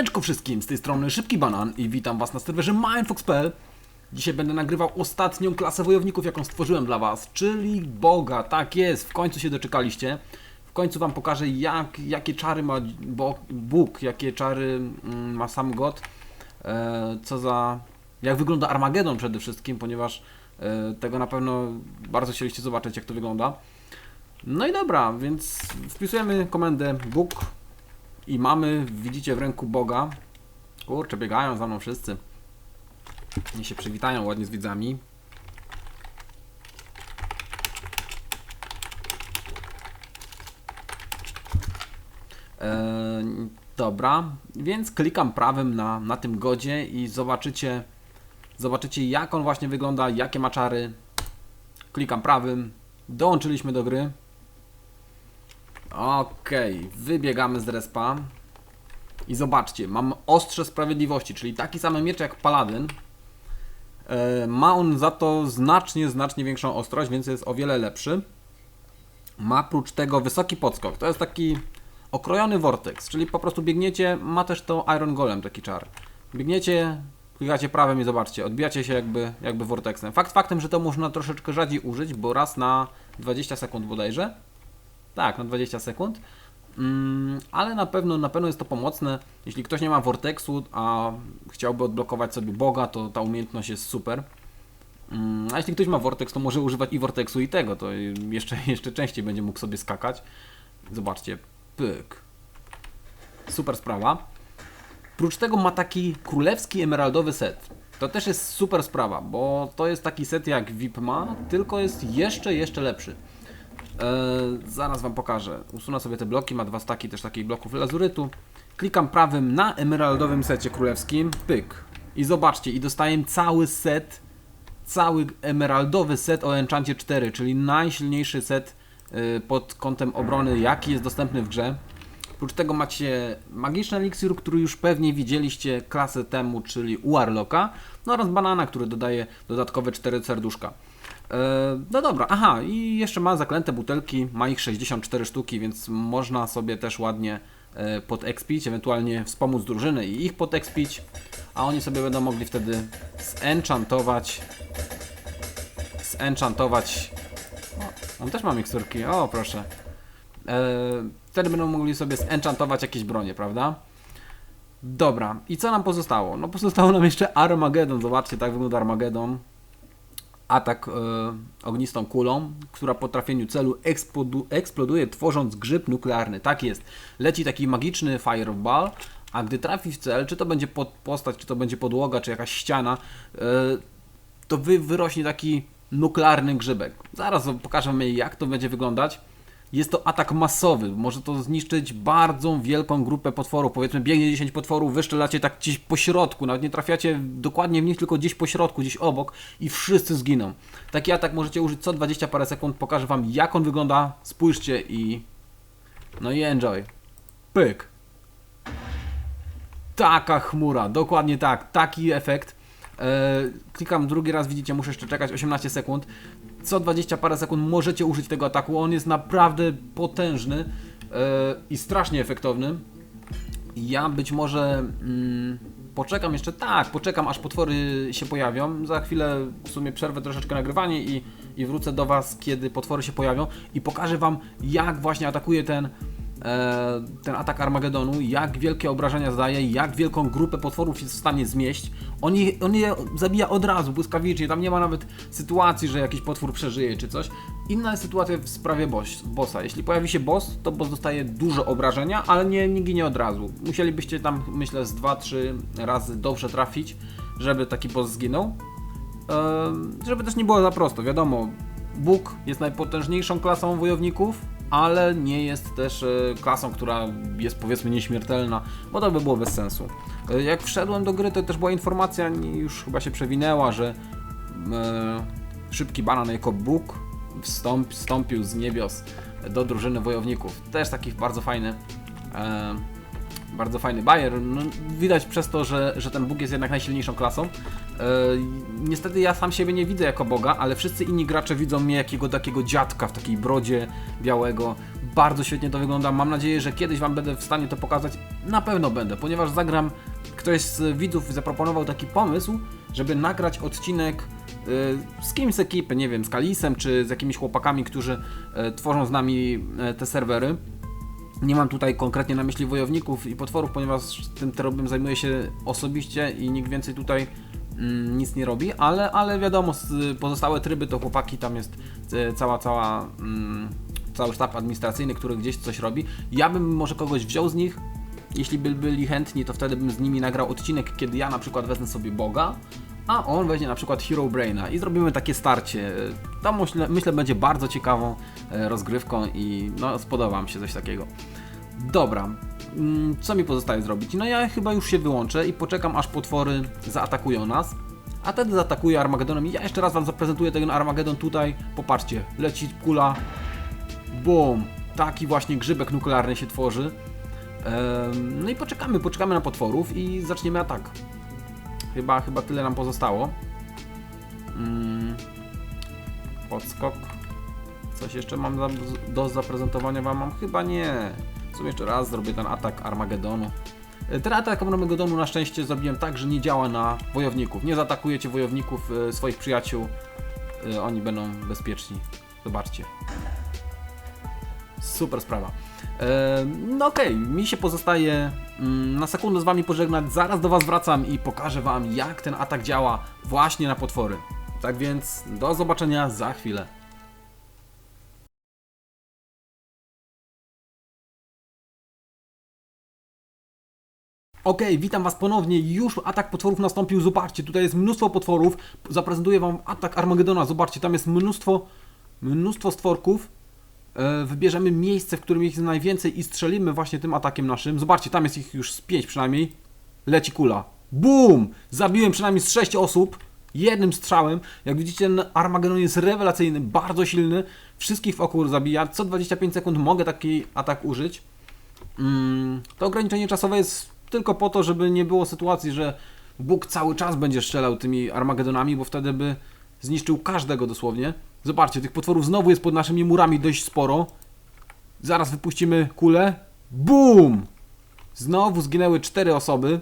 Siemaneczko wszystkim, z tej strony Szybki Banan i witam was na serwerze Mindfox.pl Dzisiaj będę nagrywał ostatnią klasę wojowników, jaką stworzyłem dla was, czyli Boga, tak jest, w końcu się doczekaliście. W końcu wam pokażę jak, jakie czary ma Bóg, jakie czary mm, ma sam God. E, Co za... jak wygląda Armagedon przede wszystkim, ponieważ e, tego na pewno bardzo chcieliście zobaczyć jak to wygląda. No i dobra, więc wpisujemy komendę Bóg i mamy, widzicie w ręku Boga. Kurczę, biegają za mną wszyscy. Niech się przywitają ładnie z widzami. Eee, dobra, więc klikam prawym na, na tym godzie i zobaczycie, zobaczycie jak on właśnie wygląda, jakie ma czary. Klikam prawym, dołączyliśmy do gry. Okej, wybiegamy z respa. I zobaczcie, mam ostrze sprawiedliwości, czyli taki sam miecz jak paladyn. E, ma on za to znacznie, znacznie większą ostrość, więc jest o wiele lepszy. Ma prócz tego wysoki podskok. To jest taki okrojony vortex, czyli po prostu biegniecie, ma też to Iron Golem taki czar. Biegniecie, klikacie prawym i zobaczcie, odbijacie się jakby, jakby vortexem. Fakt faktem, że to można troszeczkę rzadziej użyć, bo raz na 20 sekund bodajże tak, na 20 sekund. Mm, ale na pewno, na pewno jest to pomocne. Jeśli ktoś nie ma Vortexu, a chciałby odblokować sobie Boga, to ta umiejętność jest super. Mm, a jeśli ktoś ma Vortex, to może używać i Vortexu i tego, to jeszcze, jeszcze częściej będzie mógł sobie skakać. Zobaczcie, pyk. Super sprawa. Prócz tego ma taki królewski emeraldowy set. To też jest super sprawa, bo to jest taki set jak VIP ma, tylko jest jeszcze, jeszcze lepszy. E, zaraz Wam pokażę. Usunę sobie te bloki, ma dwa staki też takich bloków lazurytu. Klikam prawym na emeraldowym secie królewskim, pyk. I zobaczcie, i dostaję cały set, cały emeraldowy set o Enchancie 4, czyli najsilniejszy set y, pod kątem obrony, jaki jest dostępny w grze. Oprócz tego macie magiczny eliksir, który już pewnie widzieliście klasę temu, czyli Warlocka, no oraz banana, który dodaje dodatkowe 4 serduszka. E, no dobra, aha, i jeszcze ma zaklęte butelki, ma ich 64 sztuki, więc można sobie też ładnie e, podekspić, ewentualnie wspomóc drużyny i ich podekspić, a oni sobie będą mogli wtedy zenchantować zenchantować o, on też ma miksturki, o proszę e, wtedy będą mogli sobie zenchantować jakieś bronie, prawda? Dobra, i co nam pozostało? No pozostało nam jeszcze Armageddon, zobaczcie, tak wygląda Armageddon atak e, ognistą kulą, która po trafieniu celu eksplodu, eksploduje, tworząc grzyb nuklearny. Tak jest. Leci taki magiczny fireball, a gdy trafi w cel, czy to będzie pod postać, czy to będzie podłoga, czy jakaś ściana, e, to wy, wyrośnie taki nuklearny grzybek. Zaraz pokażę jak to będzie wyglądać. Jest to atak masowy, może to zniszczyć bardzo wielką grupę potworów. Powiedzmy, biegnie 10 potworów, wyszczelacie tak gdzieś po środku, nawet nie trafiacie dokładnie w nich, tylko gdzieś po środku, gdzieś obok i wszyscy zginą. Taki atak możecie użyć co 20 parę sekund, pokażę wam jak on wygląda, spójrzcie i... No i enjoy. Pyk. Taka chmura, dokładnie tak, taki efekt. Eee, klikam drugi raz, widzicie, muszę jeszcze czekać 18 sekund co 20 parę sekund możecie użyć tego ataku. On jest naprawdę potężny yy, i strasznie efektowny. Ja być może mm, poczekam jeszcze, tak, poczekam aż potwory się pojawią. Za chwilę w sumie przerwę troszeczkę nagrywanie i, i wrócę do Was, kiedy potwory się pojawią i pokażę Wam, jak właśnie atakuje ten E, ten atak Armagedonu, jak wielkie obrażenia zdaje, jak wielką grupę potworów jest w stanie zmieść. On je, on je zabija od razu, błyskawicznie, tam nie ma nawet sytuacji, że jakiś potwór przeżyje czy coś. Inna jest sytuacja w sprawie boss, bossa. Jeśli pojawi się boss, to boss dostaje dużo obrażenia, ale nie, nie ginie od razu. Musielibyście tam, myślę, z 2-3 razy dobrze trafić, żeby taki boss zginął. Eee, żeby też nie było za prosto, wiadomo, Bóg jest najpotężniejszą klasą wojowników, ale nie jest też e, klasą, która jest powiedzmy nieśmiertelna, bo to by było bez sensu. E, jak wszedłem do gry, to też była informacja, już chyba się przewinęła, że e, szybki banan jako Bóg wstąp, wstąpił z niebios do drużyny wojowników. Też taki bardzo fajny, Bardzo fajny bajer. No, widać przez to, że, że ten Bóg jest jednak najsilniejszą klasą. E, niestety ja sam siebie nie widzę jako Boga, ale wszyscy inni gracze widzą mnie jakiego takiego dziadka w takiej brodzie białego. Bardzo świetnie to wygląda. Mam nadzieję, że kiedyś Wam będę w stanie to pokazać. Na pewno będę, ponieważ zagram. Ktoś z widzów zaproponował taki pomysł, żeby nagrać odcinek y, z kimś z ekipy, nie wiem, z Kalisem czy z jakimiś chłopakami, którzy e, tworzą z nami e, te serwery. Nie mam tutaj konkretnie na myśli wojowników i potworów, ponieważ tym terobem zajmuję się osobiście i nikt więcej tutaj mm, nic nie robi, ale, ale wiadomo, pozostałe tryby to chłopaki, tam jest e, cała, cała, mm, cały sztab administracyjny, który gdzieś coś robi. Ja bym może kogoś wziął z nich, jeśli by byli chętni, to wtedy bym z nimi nagrał odcinek, kiedy ja na przykład wezmę sobie Boga, a on weźmie na przykład Hero Braina i zrobimy takie starcie. To myślę, myślę będzie bardzo ciekawą e, rozgrywką i no spodoba mi się coś takiego. Dobra, mm, co mi pozostaje zrobić? No ja chyba już się wyłączę i poczekam aż potwory zaatakują nas. A wtedy zaatakuję Armagedonem i ja jeszcze raz Wam zaprezentuję ten Armagedon tutaj. Popatrzcie, leci kula, Bum! Taki właśnie grzybek nuklearny się tworzy. No i poczekamy, poczekamy na potworów i zaczniemy atak. Chyba, chyba tyle nam pozostało. Mm, podskok. Coś jeszcze mam do zaprezentowania wam? Mam chyba nie. W sumie jeszcze raz zrobię ten atak Armagedonu. E, Ten atak Armagedonu na szczęście zrobiłem tak, że nie działa na wojowników. Nie zaatakujecie wojowników e, swoich przyjaciół. E, Oni będą bezpieczni. Zobaczcie. Super sprawa. No okej, mi się pozostaje mm, na sekundę z Wami pożegnać. Zaraz do Was wracam i pokażę Wam, jak ten atak działa właśnie na potwory. Tak więc do zobaczenia za chwilę. Okej, witam Was ponownie. Już atak potworów nastąpił. Zobaczcie, tutaj jest mnóstwo potworów. Zaprezentuję Wam atak Armagedona. Zobaczcie, tam jest mnóstwo, mnóstwo stworków. E, wybierzemy miejsce, w którym ich jest najwięcej i strzelimy właśnie tym atakiem naszym. Zobaczcie, tam jest ich już z 5 przynajmniej. Leci kula. Bum! Zabiłem przynajmniej z 6 osób. Jednym strzałem. Jak widzicie, ten Armagedon jest rewelacyjny, bardzo silny. Wszystkich w oku zabija. Co 25 sekund mogę taki atak użyć. Mm, to ograniczenie czasowe jest tylko po to, żeby nie było sytuacji, że Bóg cały czas będzie strzelał tymi Armagedonami, bo wtedy by zniszczył każdego dosłownie. Zobaczcie, tych potworów znowu jest pod naszymi murami dość sporo. Zaraz wypuścimy kulę. BUM! Znowu zginęły cztery osoby.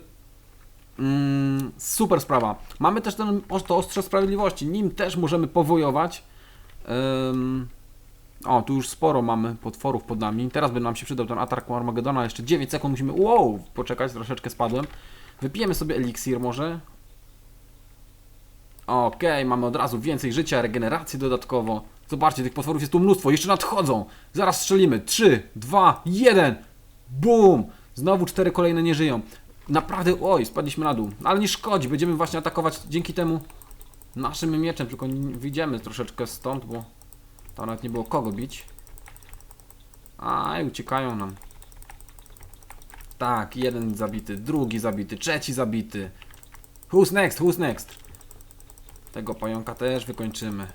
Mm, super sprawa. Mamy też ten, to ostrze sprawiedliwości. Nim też możemy powojować. Ym, o, tu już sporo mamy potworów pod nami. Teraz by nam się przydał ten atak Armagedona. Jeszcze 9 sekund musimy. Wow! Poczekać, troszeczkę spadłem. Wypijemy sobie eliksir może. Okej, mamy od razu więcej życia, regenerację dodatkowo. Zobaczcie, tych potworów jest tu mnóstwo. Jeszcze nadchodzą. Zaraz strzelimy. 3, 2, 1. Bum! Znowu cztery kolejne nie żyją. Naprawdę, oj, spadliśmy na dół. Ale nie szkodzi, będziemy właśnie atakować dzięki temu naszym mieczem. Tylko wyjdziemy troszeczkę stąd, bo tam nawet nie było kogo bić. Aj, uciekają nam. Tak, jeden zabity, drugi zabity, trzeci zabity. Who's next? Who's next? Tego pająka też wykończymy.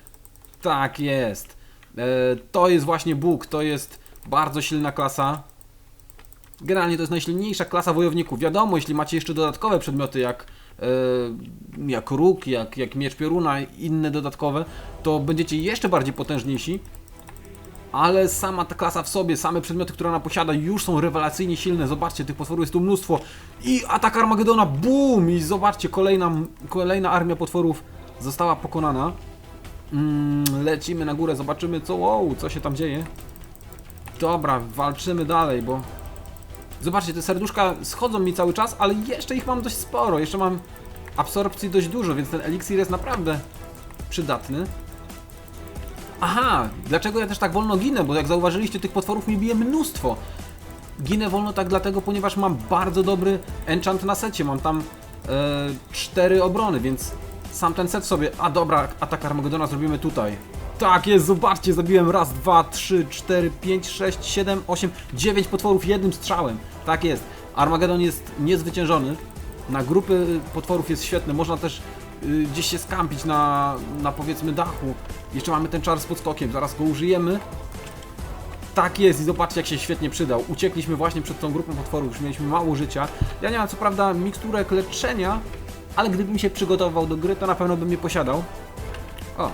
Tak jest. E, to jest właśnie Bóg, to jest bardzo silna klasa. Generalnie to jest najsilniejsza klasa wojowników. Wiadomo, jeśli macie jeszcze dodatkowe przedmioty jak, jak róg, jak, jak miecz pioruna i inne dodatkowe, to będziecie jeszcze bardziej potężniejsi. Ale sama ta klasa w sobie, same przedmioty, które ona posiada, już są rewelacyjnie silne. Zobaczcie, tych potworów jest tu mnóstwo. I atak Armagedona, boom! I zobaczcie, kolejna, kolejna armia potworów została pokonana. Mm, lecimy na górę, zobaczymy co, wow, co się tam dzieje. Dobra, walczymy dalej, bo... Zobaczcie, te serduszka schodzą mi cały czas, ale jeszcze ich mam dość sporo. Jeszcze mam absorpcji dość dużo, więc ten eliksir jest naprawdę przydatny. Aha, dlaczego ja też tak wolno ginę? Bo jak zauważyliście, tych potworów mi bije mnóstwo. Ginę wolno tak dlatego, ponieważ mam bardzo dobry enchant na secie. Mam tam e, cztery obrony, więc sam ten set sobie. A dobra, atak Armagedona zrobimy tutaj. Tak jest, zobaczcie, zabiłem raz, dwa, trzy, cztery, pięć, sześć, siedem, osiem, dziewięć potworów jednym strzałem. Tak jest. Armagedon jest niezwyciężony. Na grupy potworów jest świetny. Można też y, gdzieś się skampić na, na powiedzmy dachu. Jeszcze mamy ten czar z podskokiem, zaraz go użyjemy. Tak jest i zobaczcie jak się świetnie przydał. Uciekliśmy właśnie przed tą grupą potworów, już mieliśmy mało życia. Ja nie mam co prawda miksturek leczenia, ale gdybym się przygotował do gry, to na pewno bym je posiadał. O,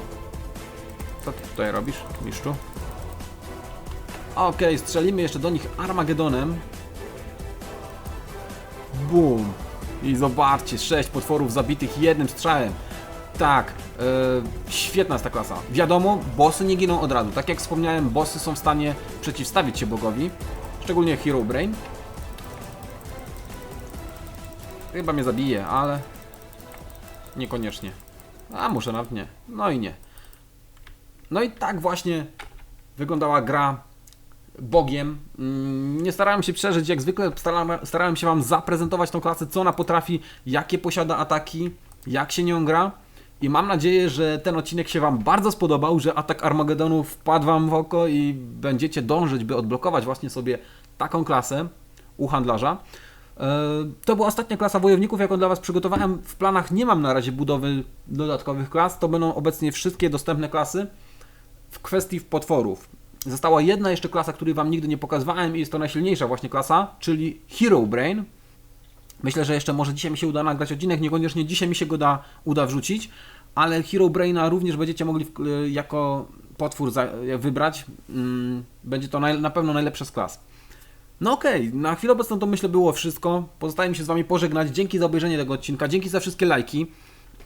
co ty tutaj robisz, mistrzu? Okej, strzelimy jeszcze do nich Armagedonem. Bum. I zobaczcie, sześć potworów zabitych jednym strzałem. Tak, e, świetna jest ta klasa. Wiadomo, bossy nie giną od razu. Tak jak wspomniałem, bossy są w stanie przeciwstawić się bogowi. Szczególnie Hero Brain. Chyba mnie zabije, ale niekoniecznie. A może nawet nie. No i nie. No i tak właśnie wyglądała gra Bogiem. Mm, Nie starałem się przeżyć, jak zwykle starałem, się Wam zaprezentować tą klasę, co ona potrafi, jakie posiada ataki, jak się nią gra. I mam nadzieję, że ten odcinek się Wam bardzo spodobał, że atak Armagedonu wpadł Wam w oko i będziecie dążyć, by odblokować właśnie sobie taką klasę u handlarza. E, To była ostatnia klasa wojowników, jaką dla Was przygotowałem. W planach nie mam na razie budowy dodatkowych klas. To będą obecnie wszystkie dostępne klasy w kwestii potworów. Została jedna jeszcze klasa, której Wam nigdy nie pokazywałem i jest to najsilniejsza właśnie klasa, czyli Hero Brain. Myślę, że jeszcze może dzisiaj mi się uda nagrać odcinek, niekoniecznie dzisiaj mi się go da, uda wrzucić, ale Hero Braina również będziecie mogli y, jako potwór za, wybrać. Mm, Będzie to na pewno najlepsza z klas. No okej, na chwilę obecną to myślę było wszystko. Pozostaje mi się z Wami pożegnać. Dzięki za obejrzenie tego odcinka, dzięki za wszystkie lajki.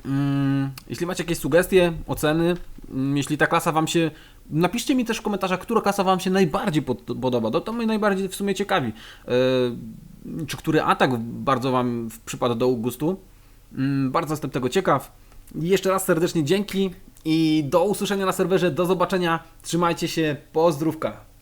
Mm, jeśli macie jakieś sugestie, oceny, mm, jeśli ta klasa Wam się. Napiszcie mi też w komentarzach, która klasa Wam się najbardziej pod, podoba. To, to mnie najbardziej w sumie ciekawi. Yy, czy który atak bardzo Wam przypadł do gustu? Mm, bardzo jestem tego ciekaw. Jeszcze raz serdecznie dzięki i do usłyszenia na serwerze. Do zobaczenia. Trzymajcie się. Pozdrówka.